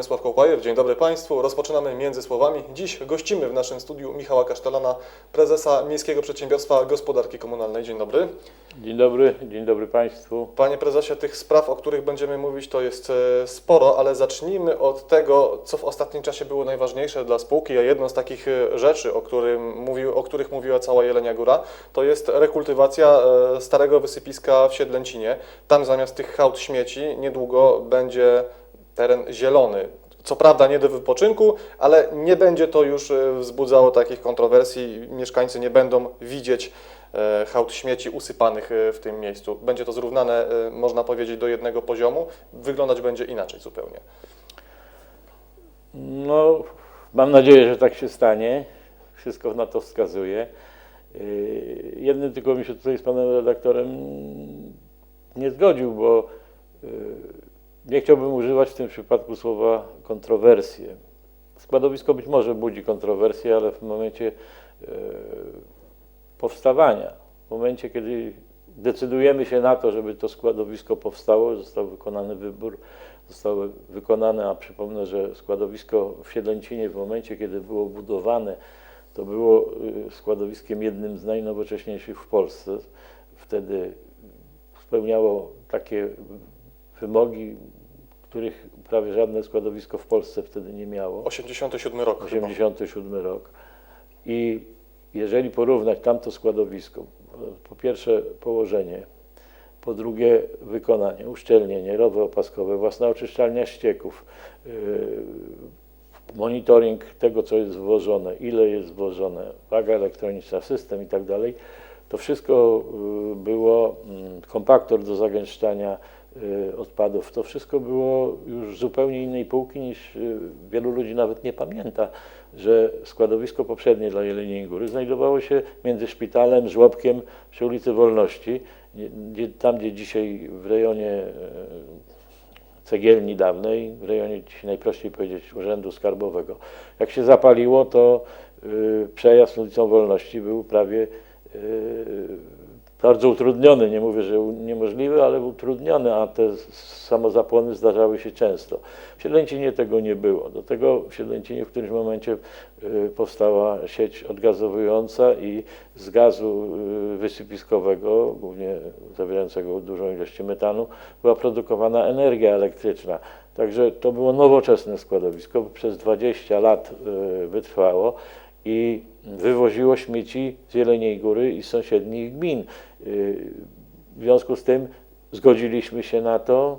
Przemysław Kołpajer, dzień dobry Państwu. Rozpoczynamy Między Słowami. Dziś gościmy w naszym studiu Michała Kasztelana, prezesa Miejskiego Przedsiębiorstwa Gospodarki Komunalnej. Dzień dobry. Dzień dobry, dzień dobry Państwu. Panie prezesie, tych spraw, o których będziemy mówić, to jest e, sporo, ale zacznijmy od tego, co w ostatnim czasie było najważniejsze dla spółki, a jedną z takich e, rzeczy, o, którym mówił, o których mówiła cała Jelenia Góra, to jest rekultywacja e, starego wysypiska w Siedlęcinie. Tam zamiast tych hałd śmieci niedługo będzie teren zielony. Co prawda nie do wypoczynku, ale nie będzie to już e, wzbudzało takich kontrowersji. Mieszkańcy nie będą widzieć e, hałd śmieci usypanych e, w tym miejscu. Będzie to zrównane, można powiedzieć, do jednego poziomu. Wyglądać będzie inaczej zupełnie. No, mam nadzieję, że tak się stanie. Wszystko na to wskazuje. Jednym tylko mi się tutaj z panem redaktorem nie zgodził, bo nie chciałbym używać w tym przypadku słowa kontrowersje. Składowisko być może budzi kontrowersje, ale w momencie yy, powstawania, w momencie, kiedy decydujemy się na to, żeby to składowisko powstało, został wykonany wybór, zostało wykonane, a przypomnę, że składowisko w Siedlęcinie w momencie, kiedy było budowane, to było y, składowiskiem jednym z najnowocześniejszych w Polsce. Wtedy spełniało takie wymogi, których prawie żadne składowisko w Polsce wtedy nie miało. 87 rok chyba. 87 rok. I jeżeli porównać tamto składowisko, po pierwsze położenie, po drugie wykonanie, uszczelnienie, rowy opaskowe, własna oczyszczalnia ścieków, yy, monitoring tego, co jest wwożone, ile jest wwożone, waga elektroniczna, system i tak dalej, to wszystko yy, było, mm, kompaktor do zagęszczania odpadów, to wszystko było już zupełnie innej półki niż yy, wielu ludzi nawet nie pamięta, że składowisko poprzednie dla Jeleniej Góry znajdowało się między szpitalem, żłobkiem przy ulicy Wolności, tam gdzie dzisiaj w rejonie e, cegielni dawnej, w rejonie dzisiaj najprościej powiedzieć Urzędu Skarbowego. Jak się zapaliło, to y, przejazd ulicą Wolności był prawie y, bardzo utrudniony. Nie mówię, że niemożliwy, ale utrudniony, a te samozapłony zdarzały się często. W Siedlęcinie tego nie było. Do tego w Siedlęcinie w którymś momencie y, powstała sieć odgazowująca i z gazu y, wysypiskowego, głównie zawierającego dużą ilość metanu, była produkowana energia elektryczna. Także to było nowoczesne składowisko, przez 20 lat y, wytrwało i wywoziło śmieci z Jeleniej Góry i sąsiednich gmin. Y, W związku z tym zgodziliśmy się na to,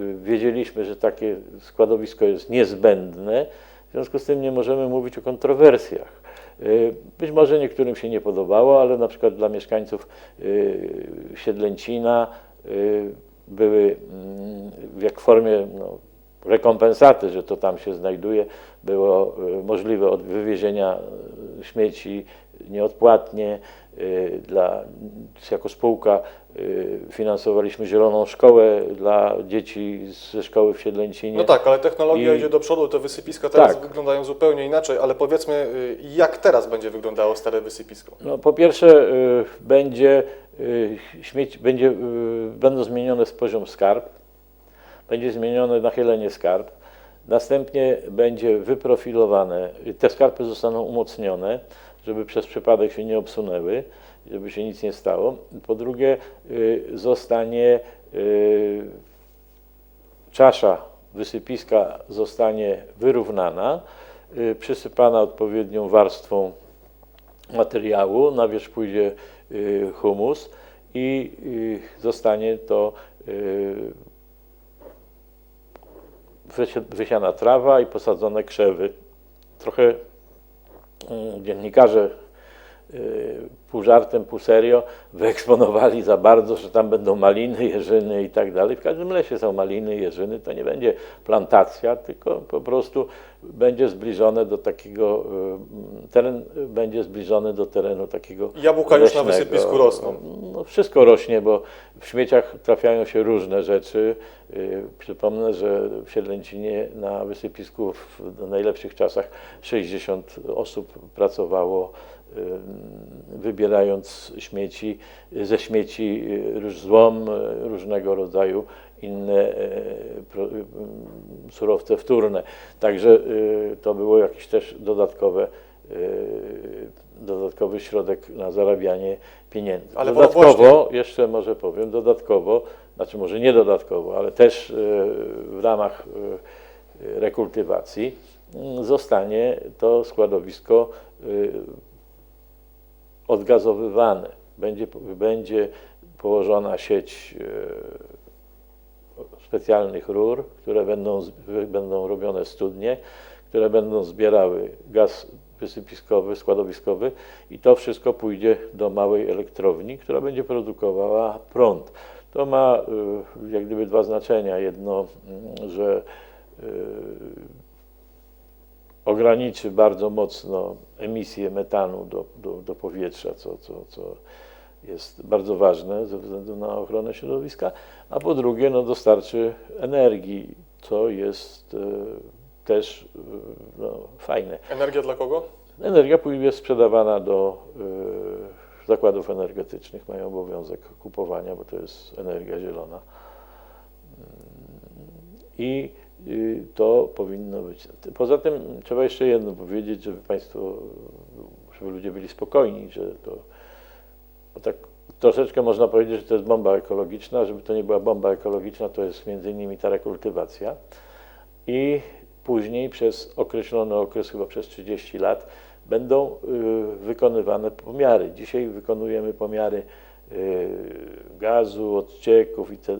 y, wiedzieliśmy, że takie składowisko jest niezbędne, w związku z tym nie możemy mówić o kontrowersjach. Y, Być może niektórym się nie podobało, ale na przykład dla mieszkańców Siedlęcina były mm, w formie no, rekompensaty, że to tam się znajduje, było możliwe od wywiezienia śmieci nieodpłatnie. y, Dla, jako spółka y, finansowaliśmy zieloną szkołę dla dzieci ze szkoły w Siedlęcinie. No tak, ale technologia I- idzie do przodu, te wysypiska teraz Tak. wyglądają zupełnie inaczej, ale powiedzmy, y, jak teraz będzie wyglądało stare wysypisko? No, po pierwsze będzie śmieć, będzie, będą zmienione poziom skarb, będzie zmienione nachylenie skarb, następnie będzie wyprofilowane, te skarpy zostaną umocnione, żeby przez przypadek się nie obsunęły, żeby się nic nie stało. Po drugie y, zostanie y, czasza wysypiska zostanie wyrównana, y, przysypana odpowiednią warstwą materiału, na wierzch pójdzie humus i zostanie to wysi- wysiana trawa i posadzone krzewy. Trochę dziennikarze y, pół żartem, pół serio wyeksponowali za bardzo, że tam będą maliny, jeżyny i tak dalej. W każdym lesie są maliny, jeżyny, to nie będzie plantacja, tylko po prostu będzie zbliżone do takiego, y, teren będzie zbliżony do terenu takiego Jabłka już na leśnego. wysypisku rosną. No, wszystko rośnie, bo w śmieciach trafiają się różne rzeczy. Y, Przypomnę, że w Siedlęcinie na wysypisku w najlepszych czasach 60 osób pracowało, y, wybierając zbierając śmieci, ze śmieci y, złom, y, różnego rodzaju inne e, y, surowce wtórne. Także to było jakiś też dodatkowe, dodatkowy środek na zarabianie pieniędzy. Ale dodatkowo, jeszcze może powiem, dodatkowo, znaczy może nie dodatkowo, ale też w ramach rekultywacji y, zostanie to składowisko odgazowywane. Będzie, będzie położona sieć e, specjalnych rur, które będą, będą robione studnie, które będą zbierały gaz wysypiskowy, składowiskowy i to wszystko pójdzie do małej elektrowni, która będzie produkowała prąd. To ma y, jak gdyby dwa znaczenia. Jedno, mm, że y, ograniczy bardzo mocno emisję metanu do, do, do powietrza, co, co, co jest bardzo ważne ze względu na ochronę środowiska, a po drugie no, dostarczy energii, co jest e, też e, no, fajne. Energia dla kogo? Energia pójdzie sprzedawana do e, zakładów energetycznych, mają obowiązek kupowania, bo to jest energia zielona. I y, to powinno być. Poza tym trzeba jeszcze jedno powiedzieć, żeby Państwo, żeby ludzie byli spokojni, że to tak troszeczkę można powiedzieć, że to jest bomba ekologiczna. Żeby to nie była bomba ekologiczna, to jest między innymi ta rekultywacja. I później przez określony okres, chyba przez 30 lat, będą y, wykonywane pomiary. Dzisiaj wykonujemy pomiary y, gazu, odcieków i, te,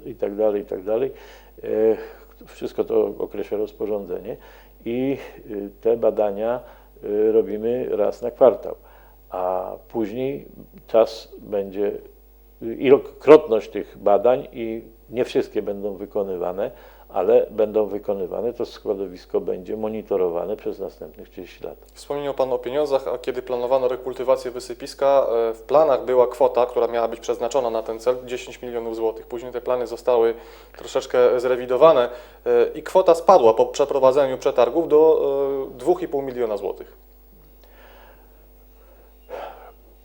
Wszystko to określa rozporządzenie i y, te badania y, robimy raz na kwartał, a później czas będzie, y, ilokrotność tych badań i nie wszystkie będą wykonywane, ale będą wykonywane, to składowisko będzie monitorowane przez następnych 30 lat. Wspomniał Pan o pieniądzach, a kiedy planowano rekultywację wysypiska, e, w planach była kwota, która miała być przeznaczona na ten cel, 10 milionów złotych. Później te plany zostały troszeczkę zrewidowane e, i kwota spadła po przeprowadzeniu przetargów do e, 2,5 miliona złotych.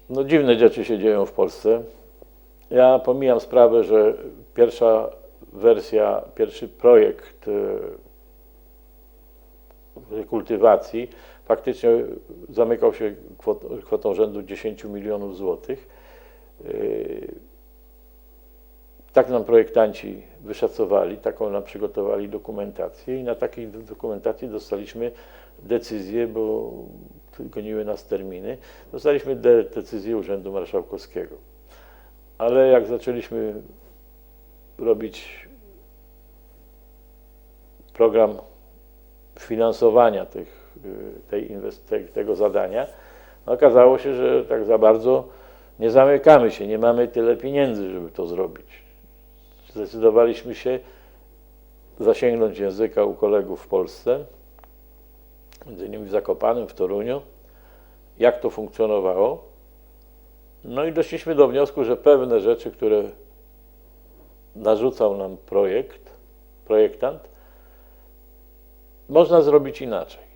No dziwne rzeczy się dzieją w Polsce. Ja pomijam sprawę, że pierwsza wersja, pierwszy projekt e, kultywacji faktycznie zamykał się kwotą, kwotą rzędu 10 milionów złotych. E, Tak nam projektanci wyszacowali, taką nam przygotowali dokumentację i na takiej do- dokumentacji dostaliśmy decyzję, bo goniły nas terminy, dostaliśmy de- decyzję Urzędu Marszałkowskiego. Ale jak zaczęliśmy robić program finansowania tych, y, tej tego zadania, no okazało się, że tak za bardzo nie zamykamy się, nie mamy tyle pieniędzy, żeby to zrobić. Zdecydowaliśmy się zasięgnąć języka u kolegów w Polsce, między innymi w Zakopanem, w Toruniu, jak to funkcjonowało. No i doszliśmy do wniosku, że pewne rzeczy, które narzucał nam projekt, projektant, można zrobić inaczej.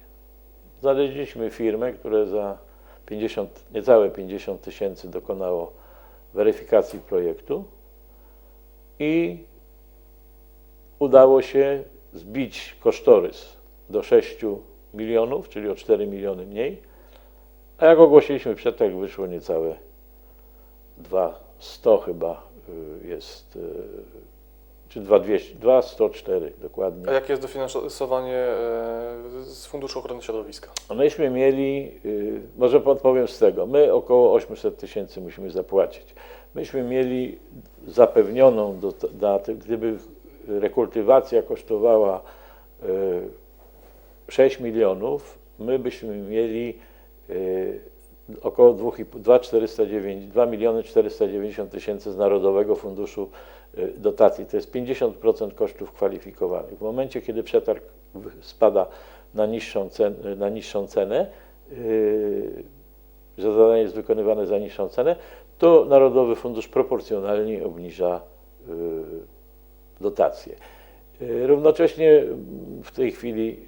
Znaleźliśmy firmę, która za 50, niecałe 50 tysięcy dokonało weryfikacji projektu i udało się zbić kosztorys do 6 milionów, czyli o 4 miliony mniej, a jak ogłosiliśmy przetarg, wyszło niecałe 200 chyba jest, y, czy 2200, 2104 dokładnie. A jakie jest dofinansowanie e, z Funduszu Ochrony Środowiska? Myśmy mieli, y, może podpowiem z tego, my około 800 tysięcy musimy zapłacić. Myśmy mieli zapewnioną, do, na, gdyby rekultywacja kosztowała y, 6 milionów, my byśmy mieli y, około 2,409 2 miliony 490 tysięcy z Narodowego Funduszu y, Dotacji. To jest 50% kosztów kwalifikowanych. W momencie, kiedy przetarg spada na niższą, cen, na niższą cenę, yy, że zadanie jest wykonywane za niższą cenę, to Narodowy Fundusz proporcjonalnie obniża dotacje. Równocześnie w tej chwili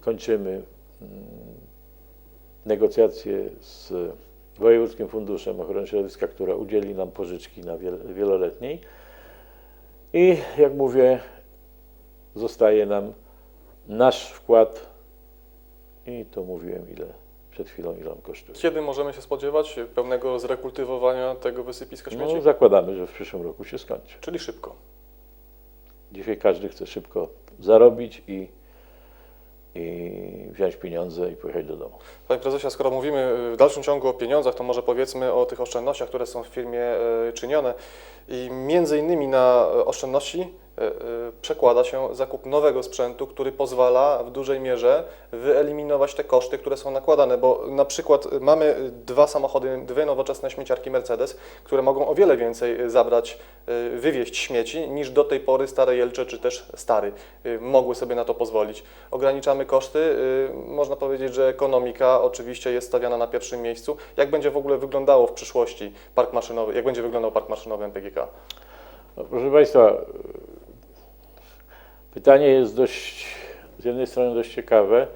kończymy mm, negocjacje z Wojewódzkim Funduszem Ochrony Środowiska, która udzieli nam pożyczki na wiel- wieloletniej. I jak mówię, zostaje nam nasz wkład i to mówiłem ile przed chwilą, ile on kosztuje. Kiedy możemy się spodziewać pełnego zrekultywowania tego wysypiska śmieci? No, zakładamy, że w przyszłym roku się skończy. Czyli szybko. Dzisiaj każdy chce szybko zarobić i, i wziąć pieniądze i pojechać do domu. Panie prezesie, skoro mówimy y, w dalszym ciągu o pieniądzach, to może powiedzmy o tych oszczędnościach, które są w firmie y, czynione. I między innymi na y, oszczędności przekłada się zakup nowego sprzętu, który pozwala w dużej mierze wyeliminować te koszty, które są nakładane, bo na przykład mamy dwa samochody, dwie nowoczesne śmieciarki Mercedes, które mogą o wiele więcej zabrać, y, wywieźć śmieci niż do tej pory stare Jelcze czy też stary mogły sobie na to pozwolić. Ograniczamy koszty, można powiedzieć, że ekonomika oczywiście jest stawiana na pierwszym miejscu. Jak będzie w ogóle wyglądało w przyszłości park maszynowy, jak będzie wyglądał park maszynowy MPGK? No, proszę Państwa, pytanie jest dość, z jednej strony dość ciekawe,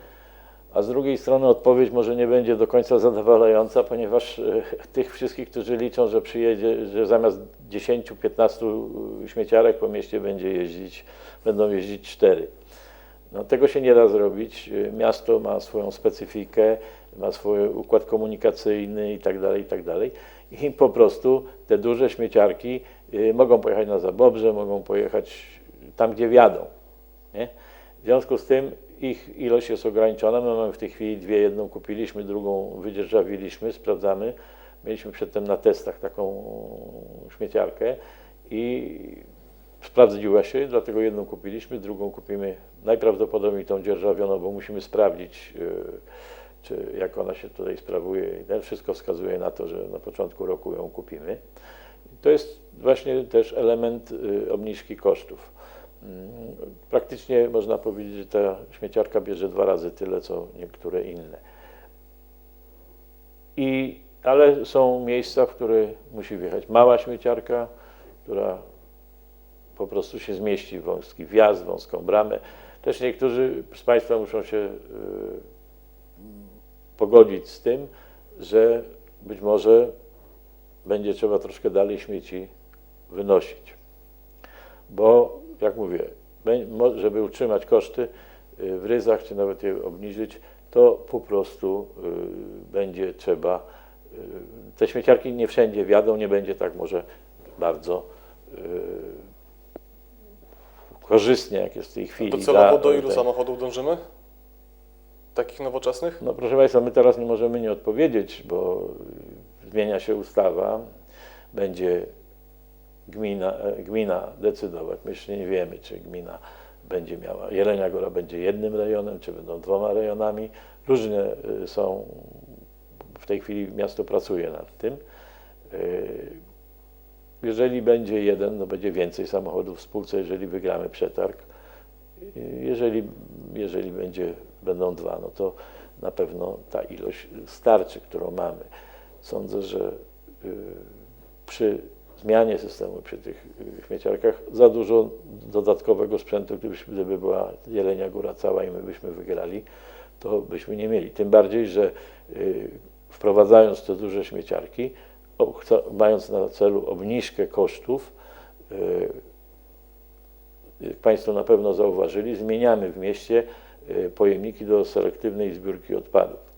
a z drugiej strony odpowiedź może nie będzie do końca zadowalająca, ponieważ e, tych wszystkich, którzy liczą, że przyjedzie, że zamiast 10-15 śmieciarek po mieście będzie jeździć, będą jeździć 4. No, tego się nie da zrobić. E, Miasto ma swoją specyfikę, ma swój układ komunikacyjny i tak dalej, i tak. I po prostu te duże śmieciarki y, mogą pojechać na Zabobrze, mogą pojechać tam, gdzie wjadą. Nie? W związku z tym ich ilość jest ograniczona. My mamy w tej chwili dwie, jedną kupiliśmy, drugą wydzierżawiliśmy, sprawdzamy. Mieliśmy przedtem na testach taką śmieciarkę i sprawdziła się, dlatego jedną kupiliśmy, drugą kupimy najprawdopodobniej tą dzierżawioną, bo musimy sprawdzić, y, czy jak ona się tutaj sprawuje. Wszystko wskazuje na to, że na początku roku ją kupimy. To jest właśnie też element y, obniżki kosztów. Mm, Praktycznie można powiedzieć, że ta śmieciarka bierze dwa razy tyle, co niektóre inne. I, ale są miejsca, w które musi wjechać mała śmieciarka, która po prostu się zmieści w wąski wjazd, wąską bramę. Też niektórzy z Państwa muszą się y, pogodzić z tym, że być może będzie trzeba troszkę dalej śmieci wynosić. Bo, jak mówię, żeby utrzymać koszty y, w ryzach, czy nawet je obniżyć, to po prostu y, będzie trzeba. y, Te śmieciarki nie wszędzie wjadą, nie będzie tak może bardzo korzystnie, jak jest w tej chwili. Docelowo do ilu samochodów dążymy? Takich nowoczesnych? no proszę Państwa, my teraz nie możemy nie odpowiedzieć, bo zmienia się ustawa, będzie gmina, e, gmina decydować. My jeszcze nie wiemy, czy gmina będzie miała, Jelenia Góra będzie jednym rejonem, czy będą dwoma rejonami. Różne y, są, w tej chwili miasto pracuje nad tym. Y, Jeżeli będzie jeden, no będzie więcej samochodów w spółce, jeżeli wygramy przetarg. Jeżeli, jeżeli będzie, będą dwa, no to na pewno ta ilość starczy, którą mamy. Sądzę, że przy zmianie systemu, przy tych y, śmieciarkach, za dużo dodatkowego sprzętu, gdybyśmy, gdyby była Jelenia Góra cała i my byśmy wygrali, to byśmy nie mieli. Tym bardziej, że y, wprowadzając te duże śmieciarki, mając na celu obniżkę kosztów, y, jak Państwo na pewno zauważyli, zmieniamy w mieście y, pojemniki do selektywnej zbiórki odpadów.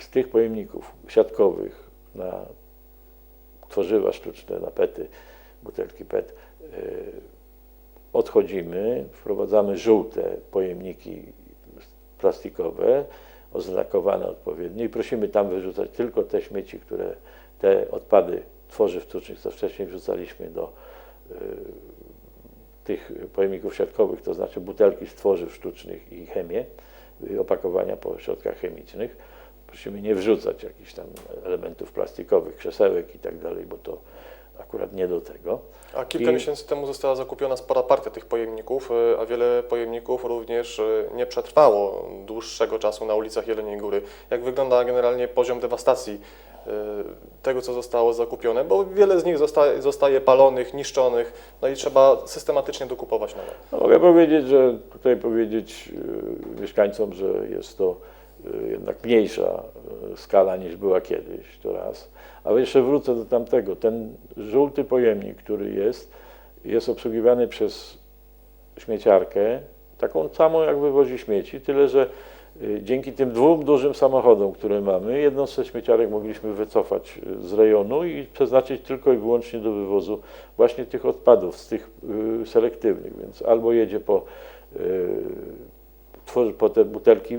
Z tych pojemników siatkowych na tworzywa sztuczne, na pety, butelki PET, y, odchodzimy, wprowadzamy żółte pojemniki plastikowe, oznakowane odpowiednio i prosimy tam wyrzucać tylko te śmieci, które, te odpady tworzyw sztucznych, co wcześniej wrzucaliśmy do y, tych pojemników siatkowych, to znaczy butelki z tworzyw sztucznych i chemię, y, opakowania po środkach chemicznych. Prosimy nie wrzucać jakichś tam elementów plastikowych, krzesełek i tak dalej, bo to akurat nie do tego. A kilka I- miesięcy temu została zakupiona spora partia tych pojemników, y, a wiele pojemników również y, nie przetrwało dłuższego czasu na ulicach Jeleniej Góry. Jak wygląda generalnie poziom dewastacji y, tego, co zostało zakupione? Bo wiele z nich zostaje, zostaje palonych, niszczonych, no i trzeba systematycznie dokupować nowe. No, mogę powiedzieć, że tutaj powiedzieć mieszkańcom, że jest to jednak mniejsza y, skala niż była kiedyś, to raz. Ale jeszcze wrócę do tamtego. Ten żółty pojemnik, który jest, jest obsługiwany przez śmieciarkę, taką samą jak wywozi śmieci, tyle że y, dzięki tym dwóm dużym samochodom, które mamy, jedną z tych śmieciarek mogliśmy wycofać y, z rejonu i przeznaczyć tylko i wyłącznie do wywozu właśnie tych odpadów, z tych y, selektywnych, więc albo jedzie po, y, tworzy po te butelki,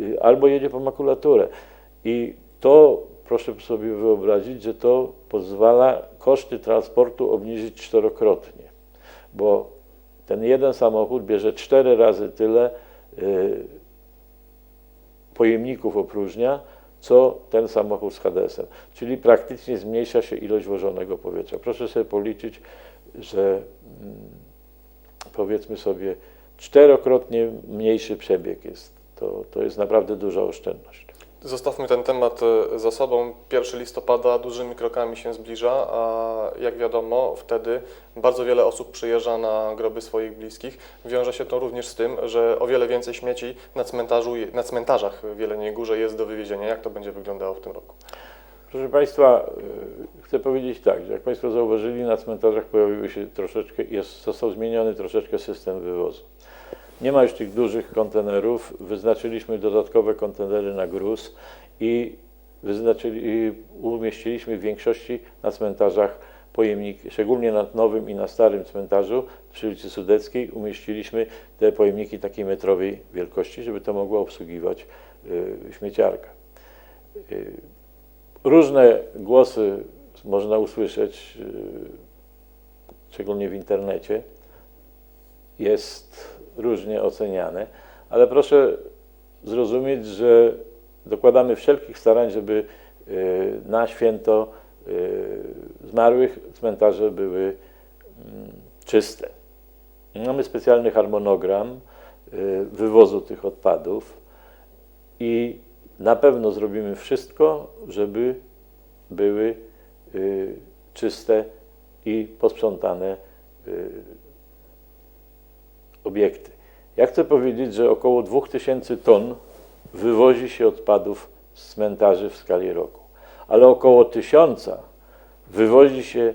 y, albo jedzie po makulaturę. I to proszę sobie wyobrazić, że to pozwala koszty transportu obniżyć czterokrotnie, bo ten jeden samochód bierze cztery razy tyle y, pojemników opróżnia, co ten samochód z HDS-em. Czyli praktycznie zmniejsza się ilość wożonego powietrza. Proszę sobie policzyć, że mm, powiedzmy sobie czterokrotnie mniejszy przebieg jest. To, to jest naprawdę duża oszczędność. Zostawmy ten temat e, za sobą. 1 listopada dużymi krokami się zbliża, a jak wiadomo, wtedy bardzo wiele osób przyjeżdża na groby swoich bliskich. Wiąże się to również z tym, że o wiele więcej śmieci na, cmentarzu, na cmentarzach w Jeleniej Górze jest do wywiezienia. Jak to będzie wyglądało w tym roku? Proszę Państwa, y, chcę powiedzieć tak, że jak Państwo zauważyli, na cmentarzach pojawiły się troszeczkę, jest, został zmieniony troszeczkę system wywozu. Nie ma już tych dużych kontenerów, wyznaczyliśmy dodatkowe kontenery na gruz i i umieściliśmy w większości na cmentarzach pojemniki, szczególnie na nowym i na starym cmentarzu przy ulicy Sudeckiej umieściliśmy te pojemniki takiej metrowej wielkości, żeby to mogła obsługiwać y, śmieciarka. Y, Różne głosy można usłyszeć, yy, szczególnie w internecie. Jest różnie oceniane, ale proszę zrozumieć, że dokładamy wszelkich starań, żeby yy, na święto yy, zmarłych cmentarze były mm, czyste. Mamy specjalny harmonogram yy, wywozu tych odpadów i na pewno zrobimy wszystko, żeby były czyste i posprzątane obiekty. Ja chcę powiedzieć, że około 2000 ton wywozi się odpadów z cmentarzy w skali roku, ale około 1000 wywozi się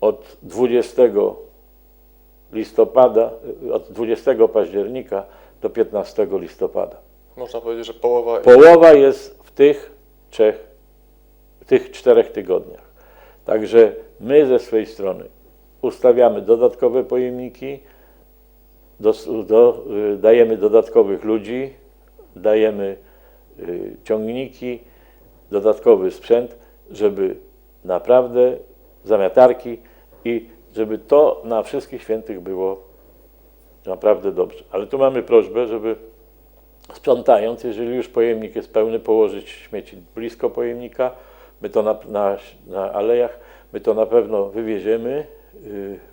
od 20 listopada, od 20 października do 15 listopada. Można powiedzieć, że połowa Połowa jest w tych trzech, w tych czterech tygodniach. Także my ze swojej strony ustawiamy dodatkowe pojemniki, do, do, y, dajemy dodatkowych ludzi, dajemy y, ciągniki, dodatkowy sprzęt, żeby naprawdę zamiatarki i żeby to na wszystkich świętych było naprawdę dobrze. Ale tu mamy prośbę, żeby sprzątając, jeżeli już pojemnik jest pełny, położyć śmieci blisko pojemnika. My to na, na, na alejach, my to na pewno wywieziemy,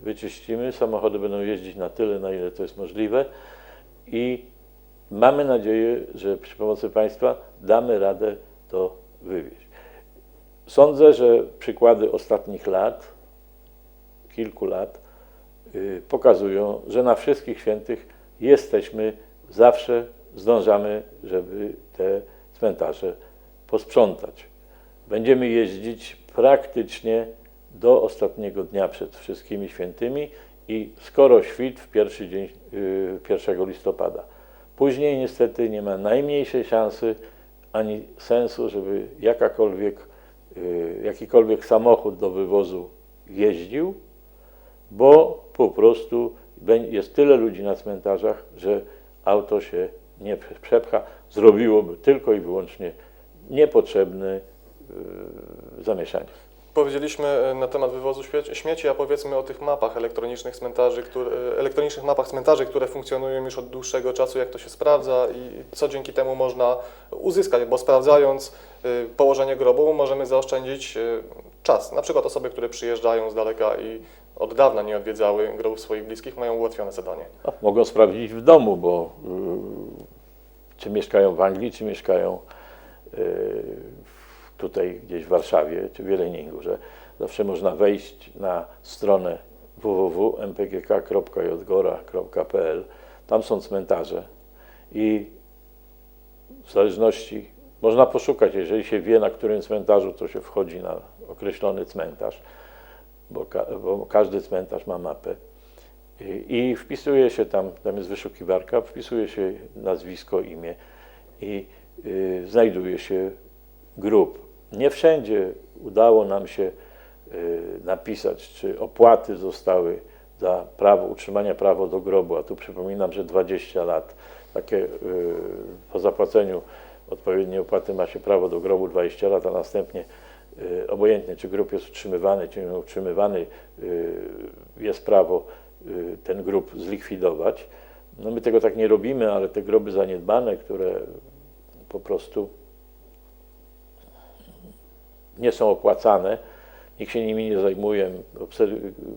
wyczyścimy. Samochody będą jeździć na tyle, na ile to jest możliwe i mamy nadzieję, że przy pomocy Państwa damy radę to wywieźć. Sądzę, że przykłady ostatnich lat, kilku lat, yy, pokazują, że na wszystkich świętych jesteśmy zawsze zdążamy, żeby te cmentarze posprzątać. Będziemy jeździć praktycznie do ostatniego dnia przed wszystkimi świętymi i skoro świt w pierwszy dzień yy, 1 listopada. Później niestety nie ma najmniejszej szansy ani sensu, żeby jakakolwiek, yy, jakikolwiek samochód do wywozu jeździł, bo po prostu jest tyle ludzi na cmentarzach, że auto się nie przepcha, zrobiłoby tylko i wyłącznie niepotrzebne yy, zamieszanie. Powiedzieliśmy e, na temat wywozu śmie- śmieci, a powiedzmy o tych mapach elektronicznych cmentarzy, które, e, elektronicznych mapach cmentarzy, które funkcjonują już od dłuższego czasu, jak to się sprawdza i co dzięki temu można uzyskać, bo sprawdzając e, położenie grobu możemy zaoszczędzić czas. Na przykład osoby, które przyjeżdżają z daleka i od dawna nie odwiedzały grobów swoich bliskich, mają ułatwione zadanie. Mogą sprawdzić w domu, bo yy, czy mieszkają w Anglii, czy mieszkają yy, tutaj gdzieś w Warszawie, czy w Jeleniej Górze. Zawsze można wejść na stronę www.mpgk.jodgora.pl. Tam są cmentarze i w zależności, można poszukać, jeżeli się wie, na którym cmentarzu, to się wchodzi na określony cmentarz, bo, ka, bo każdy cmentarz ma mapę. I, I wpisuje się tam, tam jest wyszukiwarka, wpisuje się nazwisko, imię i y, znajduje się grób. Nie wszędzie udało nam się y, napisać, czy opłaty zostały za prawo, utrzymania prawa do grobu, a tu przypominam, że 20 lat, takie y, po zapłaceniu odpowiedniej opłaty ma się prawo do grobu 20 lat, a następnie y, obojętnie czy grób jest utrzymywany, czy nie utrzymywany, jest prawo ten grób zlikwidować. No my tego tak nie robimy, ale te groby zaniedbane, które po prostu nie są opłacane, nikt się nimi nie zajmuje,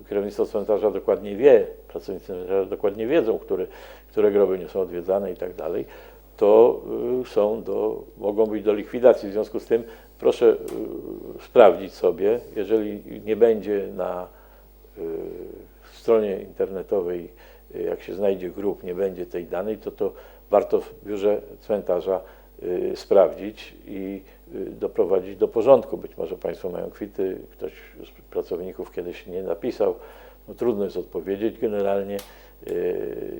kierownictwo cmentarza dokładnie wie, pracownicy cmentarza dokładnie wiedzą, które, które groby nie są odwiedzane i tak dalej, to y, są do, mogą być do likwidacji. W związku z tym proszę y, sprawdzić sobie, jeżeli nie będzie na y, stronie internetowej, jak się znajdzie grób, nie będzie tej danej, to to warto w biurze cmentarza sprawdzić i doprowadzić do porządku. Być może Państwo mają kwity, ktoś z pracowników kiedyś nie napisał. No, trudno jest odpowiedzieć. Generalnie y,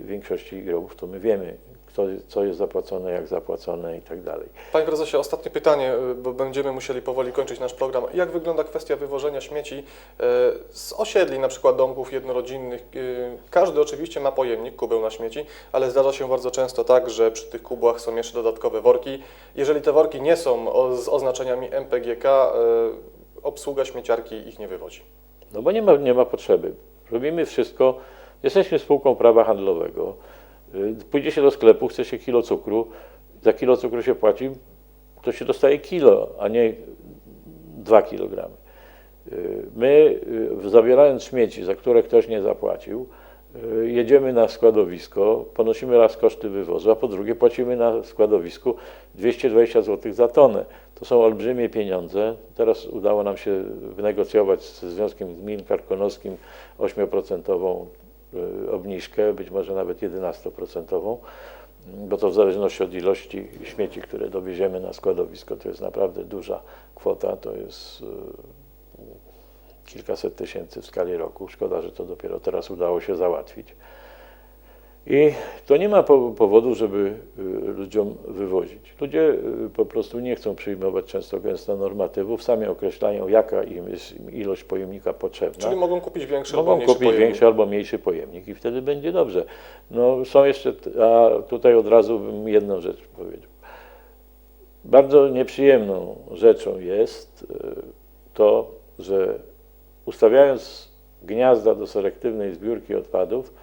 w większości grobów to my wiemy, kto, co jest zapłacone, jak zapłacone i tak dalej. Panie prezesie, ostatnie pytanie, y, bo będziemy musieli powoli kończyć nasz program. Jak wygląda kwestia wywożenia śmieci y, z osiedli, na przykład domków jednorodzinnych? Y, Każdy oczywiście ma pojemnik, kubeł na śmieci, ale zdarza się bardzo często tak, że przy tych kubłach są jeszcze dodatkowe worki. Jeżeli te worki nie są z oznaczeniami MPGK, obsługa śmieciarki ich nie wywozi. No bo nie ma, nie ma potrzeby. Robimy wszystko. Jesteśmy spółką prawa handlowego. Y, Pójdzie się do sklepu, chce się kilo cukru. Za kilo cukru się płaci, to się dostaje kilo, a nie dwa kilogramy. Y, My, y, zabierając śmieci, za które ktoś nie zapłacił, jedziemy na składowisko, ponosimy raz koszty wywozu, a po drugie płacimy na składowisku 220 zł za tonę. To są olbrzymie pieniądze. Teraz udało nam się wynegocjować ze Związkiem Gmin Karkonoskim 8% y, obniżkę, być może nawet 11%, bo to w zależności od ilości śmieci, które dowieziemy na składowisko, to jest naprawdę duża kwota, to jest y, kilkaset tysięcy w skali roku. Szkoda, że to dopiero teraz udało się załatwić. I to nie ma po- powodu, żeby y, ludziom wywozić. Ludzie y, po prostu nie chcą przyjmować często gęsto normatywów, sami określają, jaka im jest ilość pojemnika potrzebna. Czyli mogą kupić większy albo Mogą mniejszy kupić pojemnik. większy albo mniejszy pojemnik i wtedy będzie dobrze. No, są jeszcze, a tutaj od razu bym jedną rzecz powiedział. Bardzo nieprzyjemną rzeczą jest y, to, że ustawiając gniazda do selektywnej zbiórki odpadów,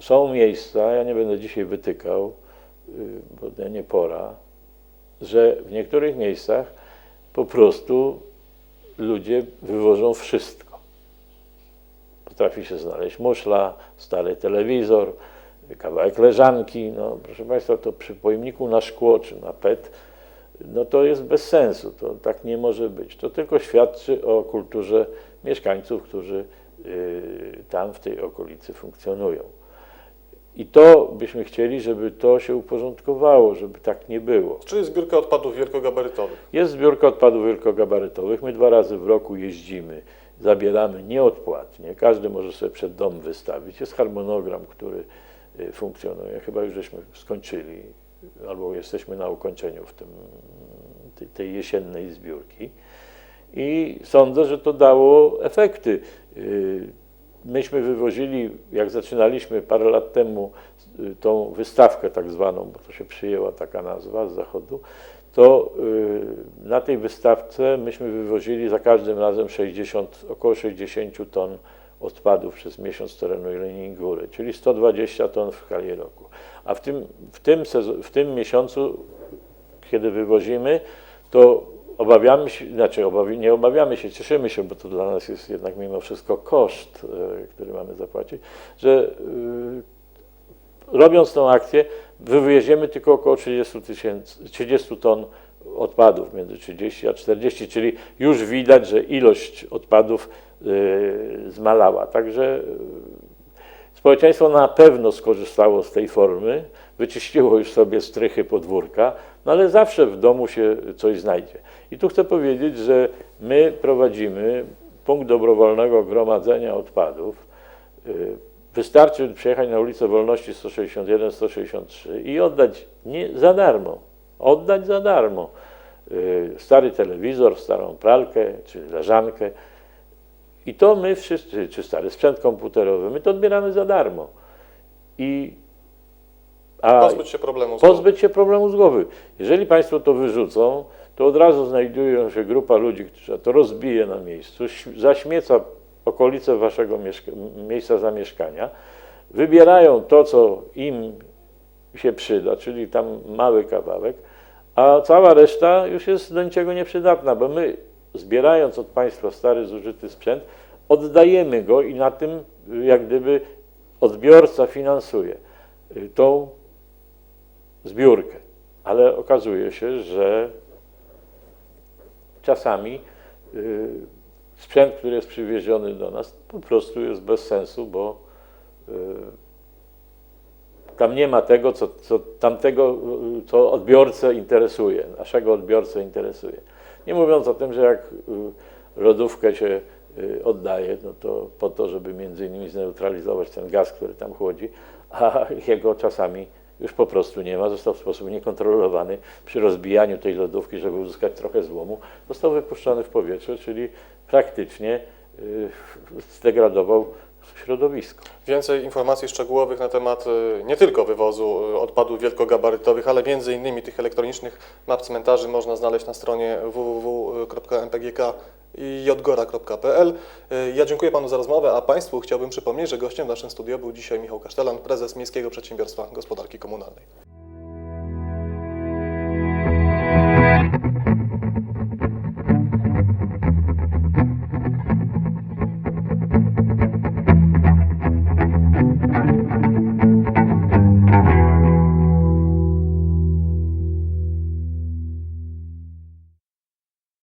są miejsca, ja nie będę dzisiaj wytykał, y, bo nie pora, że w niektórych miejscach po prostu ludzie wywożą wszystko. Potrafi się znaleźć muszla, stary telewizor, kawałek leżanki. No, proszę Państwa, to przy pojemniku na szkło czy na PET, no to jest bez sensu. To tak nie może być. To tylko świadczy o kulturze mieszkańców, którzy y, tam w tej okolicy funkcjonują. I to byśmy chcieli, żeby to się uporządkowało, żeby tak nie było. Czyli zbiórka odpadów wielkogabarytowych. Jest zbiórka odpadów wielkogabarytowych. My dwa razy w roku jeździmy, zabieramy nieodpłatnie. Każdy może sobie przed dom wystawić. Jest harmonogram, który y, funkcjonuje. Chyba już żeśmy skończyli, albo jesteśmy na ukończeniu w tym, tej, tej jesiennej zbiórki. I sądzę, że to dało efekty. Myśmy wywozili, jak zaczynaliśmy parę lat temu, y, tą wystawkę tak zwaną, bo to się przyjęła taka nazwa z zachodu, to y, na tej wystawce myśmy wywozili za każdym razem 60, około 60 ton odpadów przez miesiąc z terenu Jeleniej Góry, czyli 120 ton w skali roku. A w tym, w tym, w tym miesiącu, kiedy wywozimy, to obawiamy się, znaczy obawi, nie obawiamy się, cieszymy się, bo to dla nas jest jednak mimo wszystko koszt, e, który mamy zapłacić, że y, robiąc tą akcję, wywieziemy tylko około 30 tysięcy, 30 ton odpadów, między 30 a 40, czyli już widać, że ilość odpadów y, zmalała. Także Społeczeństwo na pewno skorzystało z tej formy, wyczyściło już sobie strychy podwórka, no ale zawsze w domu się coś znajdzie. I tu chcę powiedzieć, że my prowadzimy punkt dobrowolnego gromadzenia odpadów. Y, Wystarczy przyjechać na ulicę Wolności 161, 163 i oddać nie za darmo, oddać za darmo y, stary telewizor, starą pralkę czy leżankę. I to my wszyscy, czy stary sprzęt komputerowy, my to odbieramy za darmo. I, a Pozbyć się problemu. z głowy. pozbyć się problemu z głowy. Jeżeli Państwo to wyrzucą, to od razu znajdują się grupa ludzi, która to rozbije na miejscu, zaśmieca okolice Waszego miejsca zamieszkania, wybierają to, co im się przyda, czyli tam mały kawałek, a cała reszta już jest do niczego nieprzydatna, bo my zbierając od Państwa stary, zużyty sprzęt, oddajemy go i na tym y, jak gdyby odbiorca finansuje y, tą zbiórkę. Ale okazuje się, że czasami y, sprzęt, który jest przywieziony do nas, po prostu jest bez sensu, bo tam nie ma tego, co, co tamtego, co odbiorcę interesuje, naszego odbiorcę interesuje. Nie mówiąc o tym, że jak y, lodówkę się y, oddaje, no to po to, żeby między innymi zneutralizować ten gaz, który tam chłodzi, a jego czasami już po prostu nie ma, został w sposób niekontrolowany przy rozbijaniu tej lodówki, żeby uzyskać trochę złomu, został wypuszczony w powietrze, czyli praktycznie y, zdegradował środowisko. Więcej informacji szczegółowych na temat y, nie tylko wywozu y, odpadów wielkogabarytowych, ale między innymi tych elektronicznych map cmentarzy można znaleźć na stronie www.mpgk.jgora.pl. Y, Ja dziękuję Panu za rozmowę, a Państwu chciałbym przypomnieć, że gościem w naszym studio był dzisiaj Michał Kasztelan, prezes Miejskiego Przedsiębiorstwa Gospodarki Komunalnej.